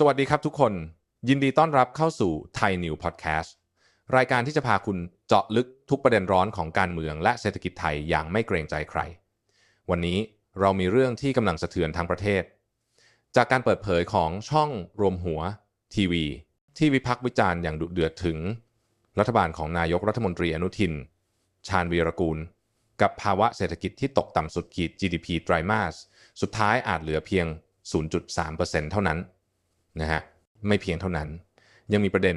สวัสดีครับทุกคน ยินดีต้อนรับเข้าสู่ไทยนิวพอดแคสต์รายการที่จะพาคุณเจาะลึกทุกประเด็นร้อนของการเมืองและเศรษฐกิจไทยอย่างไม่เกรงใจใคร วันนี้เรามีเรื่องที่กำลังสะเทือนทั้งประเทศ จากการเปิดเผยของช่องรวมหัว ทีวี ที่วิพักษ์วิจารณ์อย่างดุเดือดถึง รัฐบาลของนายกรัฐมนตรีอนุทิน ชาญวีรกูล กับภาวะเศรษฐกิจที่ตกต่ำสุดขีด GDP ไตรมาสสุดท้ายอาจเหลือเพียง 0.3%เท่านั้น นะฮะไม่เพียงเท่านั้น ยังมีประเด็น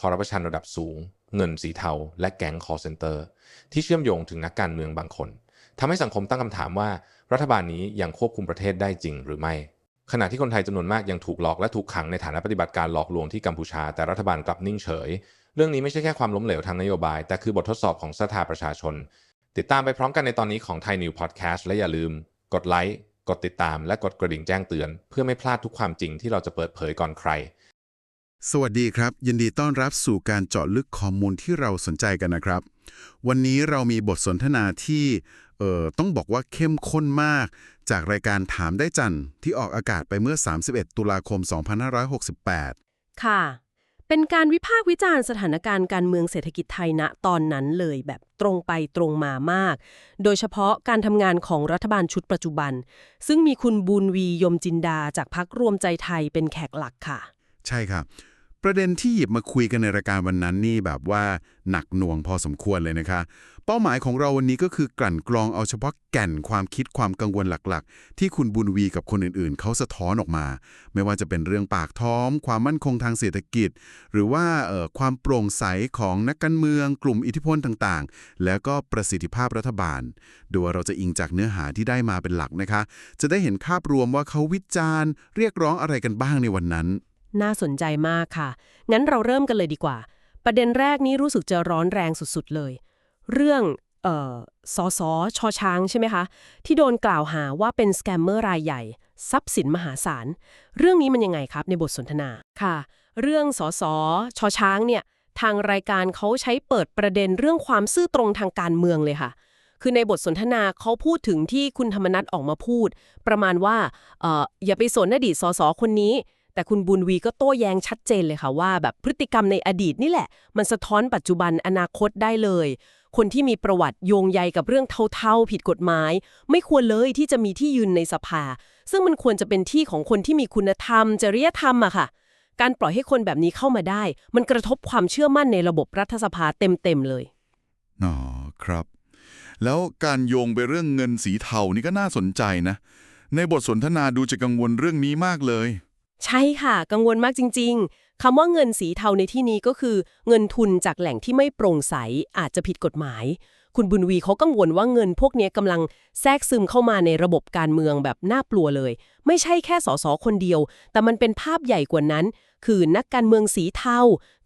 คอร์รัปชันระดับสูง เงินสีเทา และแก๊งคอร์เซนเตอร์ ที่เชื่อมโยงถึงนักการเมืองบางคนทำให้สังคมตั้งคำถามว่า รัฐบาลนี้ยังควบคุมประเทศได้จริงหรือไม่ ขณะที่คนไทยจำนวนมากยังถูกหลอกและถูกขังในฐานะปฏิบัติการหลอกลวงที่กัมพูชา แต่รัฐบาลกลับนิ่งเฉย เรื่องนี้ไม่ใช่แค่ความล้มเหลวทางนโยบาย แต่คือบททดสอบของสถาประชาชน ติดตามไปพร้อมกันในตอนนี้ของไทยนิวพอดแคสต์และอย่าลืม กดไลค์ กดติดตามและกดกระดิ่งแจ้งเตือน เพื่อไม่พลาดทุกความจริงที่เราจะเปิดเผยก่อนใคร สวัสดีครับ ยินดีต้อนรับสู่การเจาะลึกข้อมูลที่เราสนใจกันนะครับ วันนี้เรามีบทสนทนาที่เอ่อต้องบอกว่าเข้มข้นมาก จากรายการถามได้จันทร์ที่ออกอากาศไปเมื่อ 31 ตุลาคม 2568 ค่ะ เป็นการวิพากษ์วิจารณ์สถานการณ์การเมืองเศรษฐกิจไทยณตอนนั้นเลยแบบตรงไปตรงมามาก โดยเฉพาะการทำงานของรัฐบาลชุดปัจจุบัน ซึ่งมีคุณบุญวียมจินดาจากพักรวมใจไทยเป็นแขกหลักค่ะ ใช่ครับ ประเด็นที่หยิบมาคุยกันในรายการวันนั้นนี่แบบว่าหนักหน่วงพอสมควรเลยนะคะ เป้าหมายของเราวันนี้ก็คือกลั่นกรองเอาเฉพาะแก่นความคิดความกังวลหลักๆ ที่คุณบุญวีกับคนอื่นๆ เขาสะท้อนออกมา ไม่ว่าจะเป็นเรื่องปากท้องความมั่นคงทางเศรษฐกิจ หรือว่าเอ่อความโปร่งใสของนักการเมือง กลุ่มอิทธิพลต่างๆ แล้วก็ประสิทธิภาพรัฐบาล โดยเราจะอิงจากเนื้อหาที่ได้มาเป็นหลักนะคะ จะได้เห็นภาพรวมว่าเขาวิจารณ์ เรียกร้องอะไรกันบ้างในวันนั้น น่าสนใจมากค่ะ งั้นเราเริ่มกันเลยดีกว่า ประเด็นแรกนี้รู้สึกจะร้อนแรงสุดๆเลย เรื่องเอ่อสอสอชอช้างใช่ไหมคะ ที่โดนกล่าวหาว่าเป็นสแกมเมอร์รายใหญ่ ทรัพย์สินมหาศาล เรื่องนี้มันยังไงครับในบทสนทนาค่ะ เรื่องสอสอชอช้างเนี่ยทางรายการเขาใช้เปิดประเด็นเรื่องความซื่อตรงทางการเมืองเลยค่ะ คือในบทสนทนาเขาพูดถึงที่คุณธรรมนัฐออกมาพูด ประมาณว่าเอ่ออย่าไปสนอดีตสสคนนี้ แต่คุณบุญวีก็โต้แย้งชัดเจนเลยค่ะว่า แบบพฤติกรรมในอดีตนี่แหละ มันสะท้อนปัจจุบันอนาคตได้เลย คนที่มีประวัติโยงใยกับเรื่องเท่าๆ ผิดกฎหมาย ไม่ควรเลยที่จะมีที่ยืนในสภา ซึ่งมันควรจะเป็นที่ของคนที่มีคุณธรรม จริยธรรมอะค่ะ การปล่อยให้คนแบบนี้เข้ามาได้ มันกระทบความเชื่อมั่นในระบบรัฐสภาเต็มๆเลยอ๋อครับ แล้วการโยงไปเรื่องเงินสีเทานี่ก็น่าสนใจนะ ในบทสนทนาดูจะกังวลเรื่องนี้มากเลย ใช่ค่ะ กังวลมากจริงๆคำว่าเงินสีเทาในที่นี้ก็คือ เงินทุนจากแหล่งที่ไม่โปร่งใสอาจจะผิดกฎหมาย คุณบุญวีเขากังวลว่าเงินพวกนี้กำลังแทรกซึมเข้ามาในระบบการเมืองแบบน่ากลัวเลย ไม่ใช่แค่สสคนเดียว แต่มันเป็นภาพใหญ่กว่านั้น คือนักการเมืองสีเทา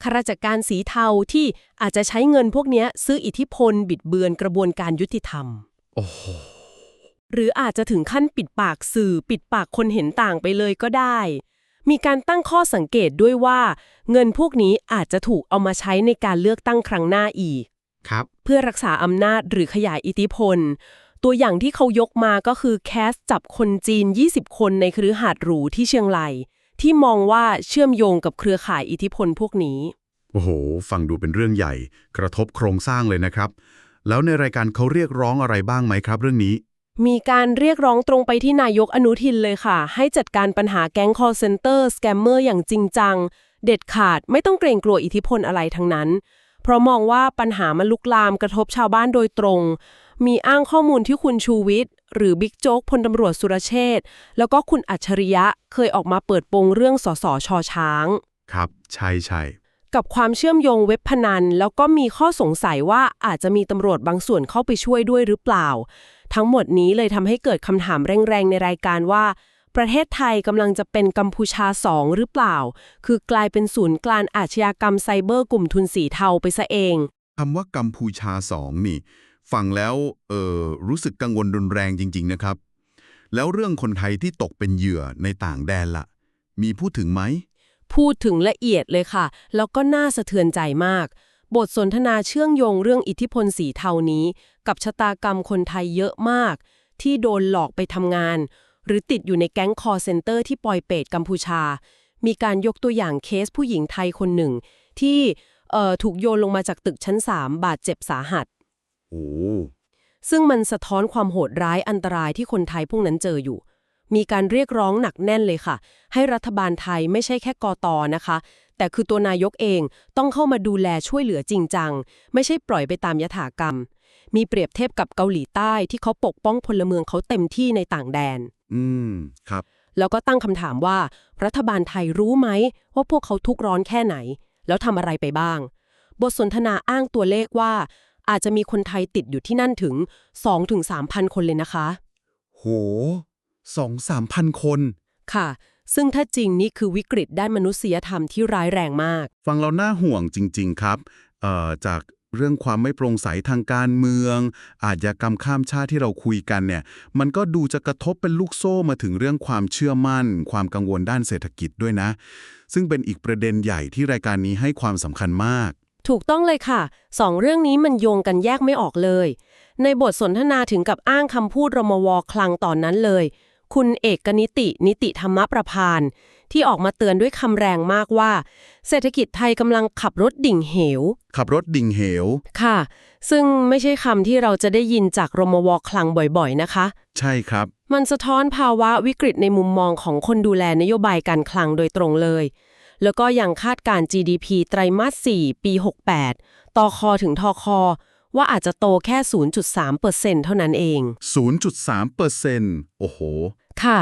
ข้าราชการสีเทาที่อาจจะใช้เงินพวกนี้ซื้ออิทธิพล บิดเบือนกระบวนการยุติธรรมโอ้โหหรืออาจจะถึงขั้นปิดปากสื่อปิดปากคนเห็นต่างไปเลยก็ได้ มีการตั้งข้อสังเกตด้วยว่า เงินพวกนี้อาจจะถูกเอามาใช้ในการเลือกตั้งครั้งหน้าอีก ครับ เพื่อรักษาอำนาจหรือขยายอิทธิพล ตัวอย่างที่เขายกมาก็คือแคสจับคนจีน 20 คนในคฤหาสน์หรูที่เชียงรายที่มองว่าเชื่อมโยงกับเครือข่ายอิทธิพลพวกนี้ โอ้โห ฟังดูเป็นเรื่องใหญ่ กระทบโครงสร้างเลยนะครับ แล้วในรายการเขาเรียกร้องอะไรบ้างไหมครับ เรื่องนี้ มีการเรียกร้องตรงไปที่นายกอนุทินเลยค่ะ ให้จัดการปัญหาแก๊ง call center สแกมเมอร์อย่างจริงจัง เด็ดขาดไม่ต้องเกรงกลัวอิทธิพลอะไรทั้งนั้น เพราะมองว่าปัญหามันลุกลามกระทบชาวบ้านโดยตรง มีอ้างข้อมูลที่คุณชูวิทย์ หรือบิ๊กโจ๊กพลตำรวจสุรเชษฐ์แล้วก็คุณอัจฉริยะเคยออกมาเปิดโปงเรื่องสสชอช้าง ครับใช่ใช่กับความเชื่อมโยงเว็บพนัน แล้วก็มีข้อสงสัยว่าอาจจะมีตำรวจบางส่วนเข้าไปช่วยด้วยหรือเปล่า ทั้งหมดนี้เลยทำให้เกิดคำถามแรงๆ ในรายการว่า ประเทศไทยกำลังจะเป็นกัมพูชาสองหรือเปล่า คือกลายเป็นศูนย์กลางอาชญากรรมไซเบอร์กลุ่มทุนสีเทาไปซะเองคำว่ากัมพูชาสองนี่ ฟังแล้วเออรู้สึกกังวลรุนแรงจริง ๆ นะครับ แล้วเรื่องคนไทยที่ตกเป็นเหยื่อในต่างแดนล่ะ มีพูดถึงไหมพูดถึงละเอียดเลยค่ะ แล้วก็น่าสะเทือนใจมาก บทสนทนาเชื่อมโยงเรื่องอิทธิพลสีเทานี้ กับชะตากรรมคนไทยเยอะมาก ที่โดนหลอกไปทำงาน หรือติดอยู่ในแก๊งคอร์เซนเตอร์ที่ปอยเปตกัมพูชา มีการยกตัวอย่างเคสผู้หญิงไทยคนหนึ่ง ที่เอ่อถูกโยนลงมาจากตึกชั้น 3 บาดเจ็บสาหัสโอ้ซึ่งมันสะท้อนความโหดร้ายอันตรายที่คนไทยพวกนั้นเจออยู่มีการเรียกร้องหนักแน่นเลยค่ะ ให้รัฐบาลไทยไม่ใช่แค่กอตอนะคะ แต่คือตัวนายกเองต้องเข้ามาดูแลช่วยเหลือจริงจัง ไม่ใช่ปล่อยไปตามยถากรรม มีเปรียบเทียบกับเกาหลีใต้ที่เขาปกป้องพลเมืองเขาเต็มที่ในต่างแดน อืม ครับ แล้วก็ตั้งคำถามว่า รัฐบาลไทยรู้ไหมว่าพวกเขาทุกข์ร้อนแค่ไหน แล้วทำอะไรไปบ้าง บทสนทนาอ้างตัวเลขว่า อาจจะมีคนไทยติดอยู่ที่นั่นถึง 2-3,000 คนเลยนะคะ โหสองสามพันคน ค่ะ ซึ่งถ้าจริงนี่คือวิกฤตด้านมนุษยธรรมที่ร้ายแรงมาก ฟังเราน่าห่วงจริง ๆ ครับเอ่อจากเรื่องความไม่โปร่งใสทางการเมือง อาชญากรรมข้ามชาติที่เราคุยกันเนี่ย มันก็ดูจะกระทบเป็นลูกโซ่มาถึงเรื่องความเชื่อมั่น ความกังวลด้านเศรษฐกิจด้วยนะ ซึ่งเป็นอีกประเด็นใหญ่ที่รายการนี้ให้ความสำคัญมาก ถูกต้องเลยค่ะสองเรื่องนี้มันโยงกันแยกไม่ออกเลย ในบทสนทนาถึงกับอ้างคำพูดรมวคลังตอนนั้นเลย คุณเอกนิติ นิติธรรมประพาน ที่ออกมาเตือนด้วยคำแรงมากว่า เศรษฐกิจไทยกำลังขับรถดิ่งเหว ขับรถดิ่งเหว ค่ะ ซึ่งไม่ใช่คำที่เราจะได้ยินจากรมวคลังบ่อยๆนะคะ ใช่ครับ มันสะท้อนภาวะวิกฤตในมุมมองของคนดูแลนโยบายการคลังโดยตรงเลย แล้วก็ยังคาดการณ์ GDP ไตรมาส 4 ปี 68ต่อคอถึงทอคอ ว่าอาจจะโตแค่ 0.3%เท่านั้นเอง 0.3เปอร์เซ็นต์โอ้โห ค่ะ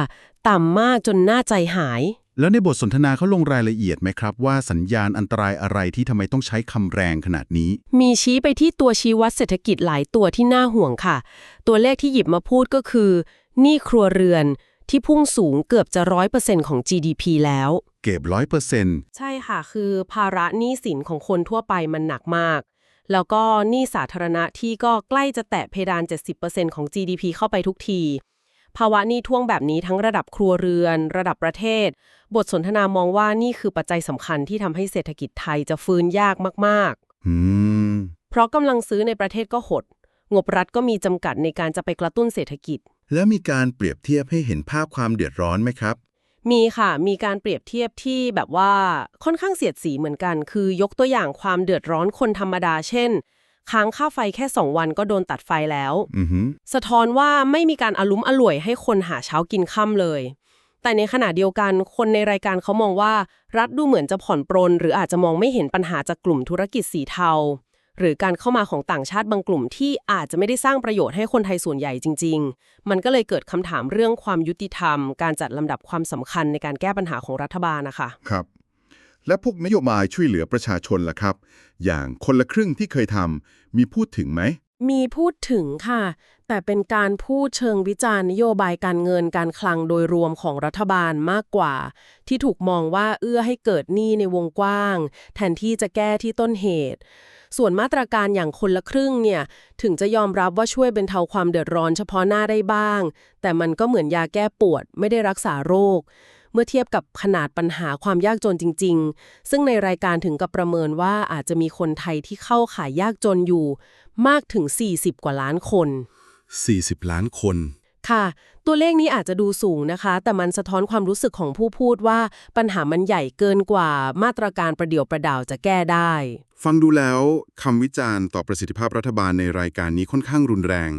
ต่ำมากจนน่าใจหาย แล้วในบทสนทนาเขาลงรายละเอียดไหมครับ ว่าสัญญาณอันตรายอะไรที่ทำไมต้องใช้คำแรงขนาดนี้ มีชี้ไปที่ตัวชี้วัดเศรษฐกิจหลายตัวที่น่าห่วงค่ะ ตัวเลขที่หยิบมาพูดก็คือหนี้ครัวเรือนที่พุ่งสูงเกือบจะร้อยเปอร์เซ็นต์ของ GDP แล้ว เก็บร้อยเปอร์เซ็นต์ใช่ค่ะ คือภาระหนี้สินของคนทั่วไปมันหนักมาก แล้วก็หนี้สาธารณะที่ก็ใกล้จะแตะเพดาน 70%ของ GDP เข้าไปทุกที ภาวะหนี้ท่วงแบบนี้ทั้งระดับครัวเรือน ระดับประเทศ บทสนทนามองว่านี่คือปัจจัยสำคัญที่ทำให้เศรษฐกิจไทยจะฟื้นยากมากอืมๆเพราะกำลังซื้อในประเทศก็หด งบรัฐก็มีจำกัดในการจะไปกระตุ้นเศรษฐกิจ แล้วมีการเปรียบเทียบให้เห็นภาพความเดือดร้อนไหมครับ มีค่ะ มีการเปรียบเทียบที่แบบว่าค่อนข้างเสียดสีเหมือนกัน คือยกตัวอย่างความเดือดร้อนคนธรรมดา เช่น ค้างค่าไฟแค่ 2 วันก็โดนตัดไฟแล้วอือหือสะท้อนว่าไม่มีการอาลุ้มอล่วยให้คนหาเช้ากินค่ำเลย แต่ในขณะเดียวกัน คนในรายการเขามองว่า รัฐดูเหมือนจะผ่อนปรน หรืออาจจะมองไม่เห็นปัญหาจากกลุ่มธุรกิจสีเทา หรือการเข้ามาของต่างชาติบางกลุ่มที่อาจจะไม่ได้สร้างประโยชน์ให้คนไทยส่วนใหญ่จริง ๆ มันก็เลยเกิดคำถามเรื่องความยุติธรรม การจัดลำดับความสำคัญในการแก้ปัญหาของรัฐบาลนะคะครับ และพวกนโยบายช่วยเหลือประชาชนล่ะครับ อย่างคนละครึ่งที่เคยทำมีพูดถึงไหมมีพูดถึงค่ะ แต่เป็นการพูดเชิงวิจารณ์นโยบายการเงินการคลังโดยรวมของรัฐบาลมากกว่า ที่ถูกมองว่าเอื้อให้เกิดหนี้ในวงกว้าง แทนที่จะแก้ที่ต้นเหตุ ส่วนมาตรการอย่างคนละครึ่งเนี่ย ถึงจะยอมรับว่าช่วยบรรเทาความเดือดร้อนเฉพาะหน้าได้บ้าง แต่มันก็เหมือนยาแก้ปวด ไม่ได้รักษาโรค เมื่อเทียบกับขนาดปัญหาความยากจนจริง ๆ ซึ่งในรายการถึงกับประเมินว่าอาจจะมีคนไทยที่เข้าขายยากจนอยู่ มากถึง 40 กว่าล้านคน 40 ล้านคน ค่ะ ตัวเลขนี้อาจจะดูสูงนะคะ แต่มันสะท้อนความรู้สึกของผู้พูดว่าปัญหามันใหญ่เกินกว่ามาตรการประเดี่ยวประดาวจะแก้ได้ ฟังดูแล้วคำวิจารณ์ต่อประสิทธิภาพรัฐบาลในรายการนี้ค่อนข้างรุนแรง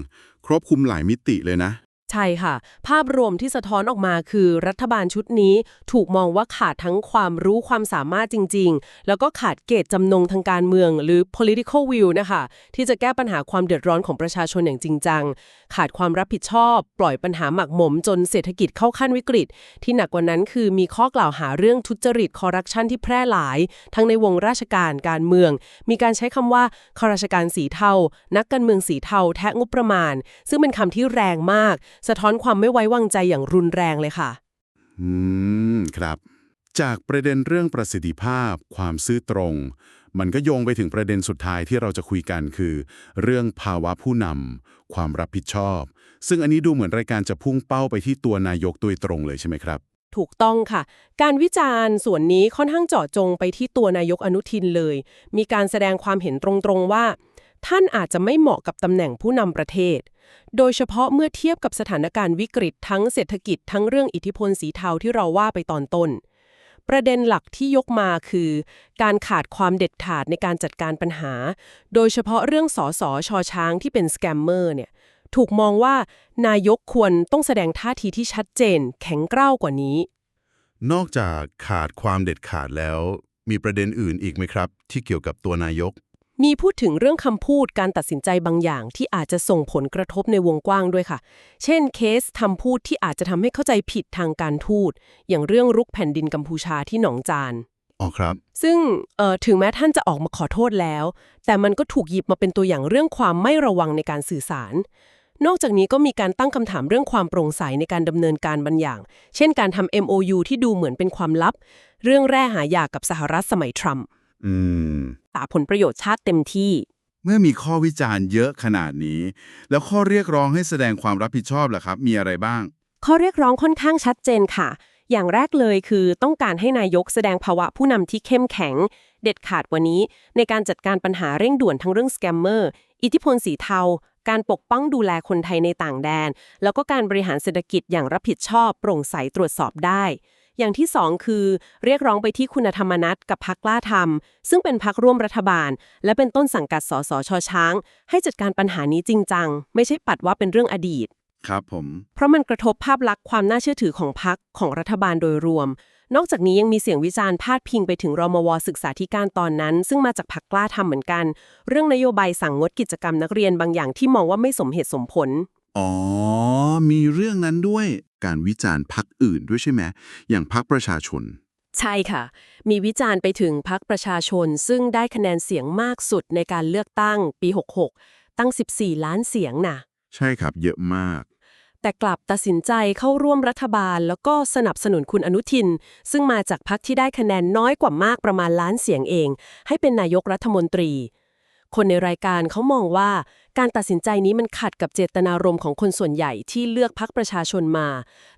ครอบคลุมหลายมิติเลยนะ ใช่ค่ะ ภาพรวมที่สะท้อนออกมาคือรัฐบาลชุดนี้ถูกมองว่าขาดทั้งความรู้ความสามารถจริง ๆ แล้วก็ขาดเกตจำนงทางการเมือง หรือ political will นะคะ ที่จะแก้ปัญหาความเดือดร้อนของประชาชนอย่างจริงจัง ขาดความรับผิดชอบ ปล่อยปัญหาหมักหมมจนเศรษฐกิจเข้าขั้นวิกฤต ที่หนักกว่านั้นคือมีข้อกล่าวหาเรื่องทุจริตคอร์รัปชันที่แพร่หลาย ทั้งในวงราชการการเมือง มีการใช้คำว่าข้าราชการสีเทา นักการเมืองสีเทา แทะงบประมาณ ซึ่งเป็นคำที่แรงมากสะท้อนความไม่ไว้วางใจอย่างรุนแรงเลยค่ะ อืม ครับ จากประเด็นเรื่องประสิทธิภาพ ความซื่อตรง มันก็โยงไปถึงประเด็นสุดท้ายที่เราจะคุยกันคือ เรื่องภาวะผู้นำความรับผิดชอบ ซึ่งอันนี้ดูเหมือนรายการจะพุ่งเป้าไปที่ตัวนายกโดยตรงเลยใช่ไหมครับถูกต้องค่ะ การวิจารณ์ส่วนนี้ค่อนข้างเจาะจงไปที่ตัวนายกอนุทินเลย มีการแสดงความเห็นตรงๆว่า ท่านอาจจะไม่เหมาะกับตำแหน่งผู้นำประเทศ โดยเฉพาะเมื่อเทียบกับสถานการณ์วิกฤตทั้งเศรษฐกิจทั้งเรื่องอิทธิพลสีเทาที่เราว่าไปตอนต้น ประเด็นหลักที่ยกมาคือ การขาดความเด็ดขาดในการจัดการปัญหา โดยเฉพาะเรื่องสอสอชอช้างที่เป็นสแกมเมอร์เนี่ยถูกมองว่านายกควรต้องแสดงท่าทีที่ชัดเจน แข็งกร้าวกว่านี้ นอกจากขาดความเด็ดขาดแล้ว มีประเด็นอื่นอีกไหมครับ ที่เกี่ยวกับตัวนายก มีพูดถึงเรื่องคำพูดการตัดสินใจบางอย่างที่อาจจะส่งผลกระทบในวงกว้างด้วยค่ะ เช่นเคสทำพูดที่อาจจะทำให้เข้าใจผิดทางการทูต อย่างเรื่องรุกแผ่นดินกัมพูชาที่หนองจานอ๋อครับ ซึ่งเอ่อถึงแม้ท่านจะออกมาขอโทษแล้ว แต่มันก็ถูกหยิบมาเป็นตัวอย่างเรื่องความไม่ระวังในการสื่อสาร นอกจากนี้ก็มีการตั้งคำถามเรื่องความโปร่งใสในการดำเนินการบางอย่าง เช่นการทำ MOU ที่ดูเหมือนเป็นความลับ เรื่องแร่หายากกับสหรัฐสมัยทรัมป์ อืมตาผลประโยชน์ชาติเต็มที่ เมื่อมีข้อวิจารณ์เยอะขนาดนี้ แล้วข้อเรียกร้องให้แสดงความรับผิดชอบล่ะครับ มีอะไรบ้าง ข้อเรียกร้องค่อนข้างชัดเจนค่ะ อย่างแรกเลยคือต้องการให้นายกแสดงภาวะผู้นำที่เข้มแข็ง เด็ดขาดกว่านี้ ในการจัดการปัญหาเร่งด่วนทั้งเรื่องสแกมเมอร์อิทธิพลสีเทา การปกป้องดูแลคนไทยในต่างแดน แล้วก็การบริหารเศรษฐกิจอย่างรับผิดชอบ โปร่งใสตรวจสอบได้ อย่างที่สองคือ เรียกร้องไปที่คุณธรรมนัตกับพักกล้าทำซึ่งเป็นพักร่วมรัฐบาล และเป็นต้นสังกัดสสชช้าง ให้จัดการปัญหานี้จริงจัง ไม่ใช่ปัดว่าเป็นเรื่องอดีต ครับผม เพราะมันกระทบภาพลักษณ์ความน่าเชื่อถือของพรรคของรัฐบาลโดยรวม นอกจากนี้ยังมีเสียงวิจารณ์พาดพิงไปถึงรมวศึกษาธิการตอนนั้น ซึ่งมาจากพรรคกล้าทำเหมือนกัน เรื่องนโยบายสั่งงดกิจกรรมนักเรียนบางอย่างที่มองว่าไม่สมเหตุสมผล อ๋อ มีเรื่องนั้นด้วยการวิจารณ์พักอื่นด้วยใช่ไหมอย่างพักประชาชน ใช่ค่ะ มีวิจารณ์ไปถึงพรรคประชาชน ซึ่งได้คะแนนเสียงมากสุดในการเลือกตั้งปี 66 ตั้ง 14 ล้านเสียงน่ะ ใช่ครับเยอะมาก แต่กลับตัดสินใจเข้าร่วมรัฐบาล แล้วก็สนับสนุนคุณอนุทิน ซึ่งมาจากพรรคที่ได้คะแนนน้อยกว่ามากประมาณล้านเสียงเอง ให้เป็นนายกรัฐมนตรี คนในรายการเขามองว่าการตัดสินใจนี้มันขัดกับเจตนารมณ์ของคนส่วนใหญ่ที่เลือกพรรคประชาชนมา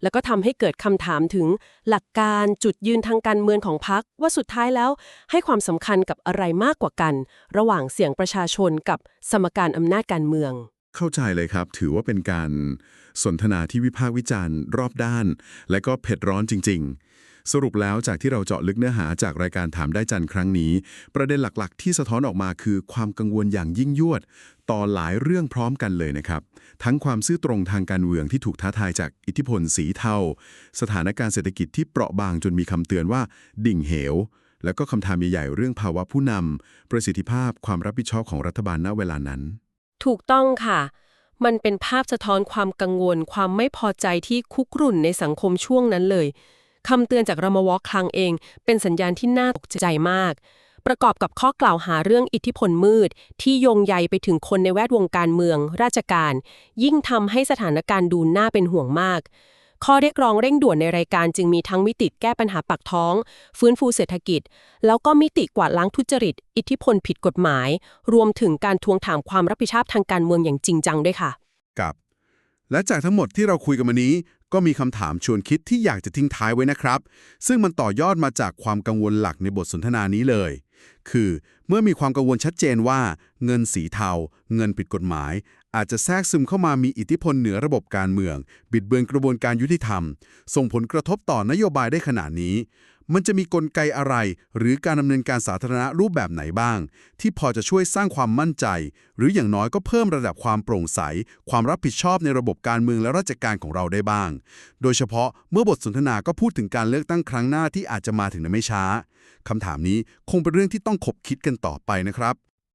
แล้วก็ทำให้เกิดคำถามถึงหลักการจุดยืนทางการเมืองของพรรคว่าสุดท้ายแล้วให้ความสำคัญกับอะไรมากกว่ากัน ระหว่างเสียงประชาชนกับสมการอำนาจการเมือง เข้าใจเลยครับ ถือว่าเป็นการสนทนาที่วิพากษ์วิจารณ์ รอบด้าน และก็เผ็ดร้อนจริง ๆ สรุปแล้วจากที่เราเจาะลึกเนื้อหาจากรายการถามได้จันครั้งนี้ ประเด็นหลักๆ ที่สะท้อนออกมาคือความกังวลอย่างยิ่งยวด ต่อหลายเรื่องพร้อมกันเลยนะครับ ทั้งความซื่อตรงทางการเมืองที่ถูกท้าทายจากอิทธิพลสีเทา สถานการณ์เศรษฐกิจที่เปราะบางจนมีคำเตือนว่า ดิ่งเหว แล้วก็คำถามใหญ่ๆเรื่องภาวะผู้นำประสิทธิภาพความรับผิดชอบของรัฐบาลณเวลานั้น ถูกต้องค่ะมันเป็นภาพสะท้อนความกังวล ความไม่พอใจที่คุกรุ่นในสังคมช่วงนั้นเลย คำเตือนจากรมวคลังเอง เป็นสัญญาณที่น่าตกใจมาก ประกอบกับข้อกล่าวหาเรื่องอิทธิพลมืด ที่โยงใยไปถึงคนในแวดวงการเมือง ราชการ ยิ่งทำให้สถานการณ์ดูน่าเป็นห่วงมากข้อเรียกร้องเร่งด่วนในรายการจึงมีทั้งมิติแก้ปัญหาปากท้อง ฟื้นฟูเศรษฐกิจ แล้วก็มิติกวาดล้างทุจริต อิทธิพลผิดกฎหมาย รวมถึงการทวงถามความรับผิดชอบทางการเมืองอย่างจริงจังด้วยค่ะกับ และจากทั้งหมดที่เราคุยกันมานี้ ก็มีคำถามชวนคิดที่อยากจะทิ้งท้ายไว้นะครับ ซึ่งมันต่อยอดมาจากความกังวลหลักในบทสนทนานี้เลย คือเมื่อมีความกังวลชัดเจนว่า เงินสีเทา เงินผิดกฎหมาย อาจจะแทรกซึมเข้ามามีอิทธิพลเหนือระบบการเมือง บิดเบือนกระบวนการยุติธรรม ส่งผลกระทบต่อนโยบายได้ขนาดนี้ มันจะมีกลไกอะไร หรือการดำเนินการสาธารณะรูปแบบไหนบ้าง ที่พอจะช่วยสร้างความมั่นใจ หรืออย่างน้อยก็เพิ่มระดับความโปร่งใส ความรับผิดชอบในระบบการเมืองและราชการของเราได้บ้าง โดยเฉพาะเมื่อบทสนทนาก็พูดถึงการเลือกตั้งครั้งหน้าที่อาจจะมาถึงในไม่ช้าคำถามนี้คงเป็นเรื่องที่ต้องคบคิดกันต่อไปนะครับ